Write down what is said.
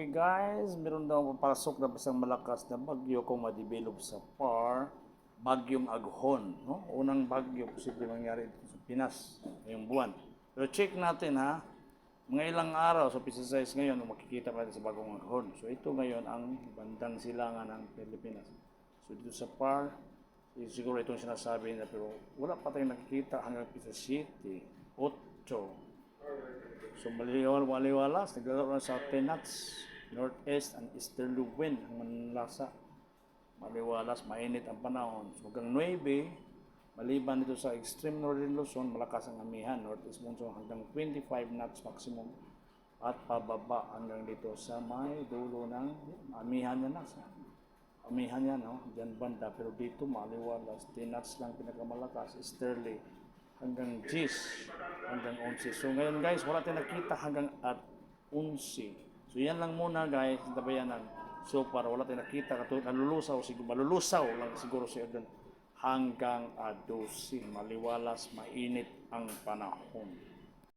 Okay guys, meron daw papasok na isang malakas na bagyo kung ma-develop sa PAR, bagyong aghon. No? Unang bagyo posible mangyari dito sa Pinas ngayong buwan. Pero check natin ha, mga ilang araw sa so, ngayon, makikita pa natin sa bagong aghon. So ito ngayon ang bandang silangan ng Pilipinas. So dito sa PAR, eh, siguro itong sinasabi nila pero wala pa tayong nakikita hanggang Pisa City, 8, So maliwal maliwalas, naglalaro na sa Tenats, Northeast and Easterly wind ang manlasa. Maliwalas, mainit ang panahon. So hanggang 9, maliban dito sa extreme northern Luzon, malakas ang amihan, northeast monsoon hanggang 25 knots maximum at pababa hanggang dito sa may dulo ng amihan niya na. Amihan niya, no? Diyan banda. Pero dito maliwalas, 10 knots lang pinakamalakas, easterly hanggang 10 hanggang 11. So ngayon guys, wala tayong nakita hanggang at 11. So yan lang muna guys, tabayanan. So para wala tayong nakita, katulad nalulusaw, siguro, malulusaw lang siguro siya doon hanggang 12. Maliwalas, mainit ang panahon.